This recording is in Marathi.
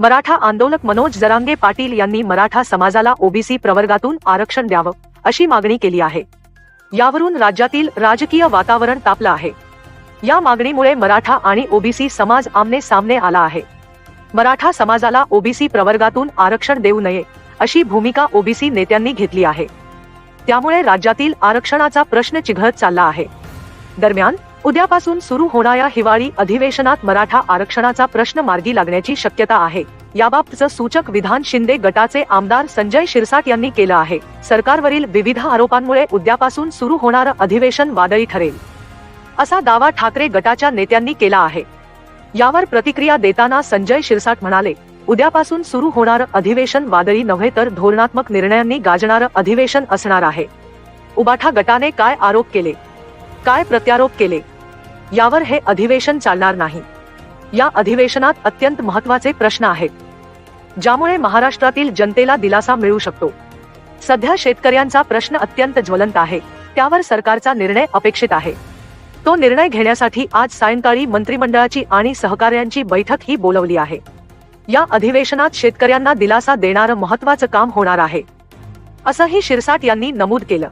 मराठा आंदोलक मनोज जरांगे पाटील यांनी मराठा समाजाला ओबीसी प्रवर्गातून आरक्षण द्यावं अशी मागणी केली आहे. यावरून राज्यातील राजकीय वातावरण तापलं आहे. या मागणीमुळे मराठा आणि ओबीसी समाज आमने सामने आला आहे. मराठा समाजाला ओबीसी प्रवर्गातून आरक्षण देऊ नये अशी भूमिका ओबीसी नेत्यांनी घेतली आहे. त्यामुळे राज्यातील आरक्षणाचा प्रश्न चिघळत चालला आहे. दरम्यान उद्यापासून सुरू होणाऱ्या हिवाळी अधिवेशनात मराठा आरक्षणाचा प्रश्न मार्गी लागण्याची शक्यता आहे. याबाबतचं सूचक विधान शिंदे गटाचे आमदार संजय शिरसाट यांनी केलं आहे. सरकारवरील विविध आरोपांमुळे उद्यापासून सुरू होणारं अधिवेशन वादळी ठरेल. असा दावा ठाकरे गटाच्या नेत्यांनी केला आहे. यावर प्रतिक्रिया देताना संजय शिरसाट म्हणाले उद्यापासून सुरू होणारं अधिवेशन वादळी नव्हे तर धोरणात्मक निर्णयांनी गाजणारं अधिवेशन असणार आहे. उबाठा गटाने काय आरोप केले? काय प्रत्यारोप केले? यावर हे अधिवेशन चालणार नाही. या अधिवेशनात अत्यंत महत्त्वाचे प्रश्न आहेत. ज्यामुळे महाराष्ट्रातील जनतेला दिलासा मिळू शकतो. सध्या शेतकऱ्यांचा प्रश्न अत्यंत ज्वलंत आहे. त्यावर सरकारचा निर्णय अपेक्षित आहे. तो निर्णय घेण्यासाठी आज सायंकाळी मंत्रिमंडळाची आणि सहकार्यांची बैठक ही बोलवली आहे. या अधिवेशनात शेतकऱ्यांना दिलासा देणारं महत्वाचं काम होणार आहे. असंही शिरसाट यांनी नमूद केलं.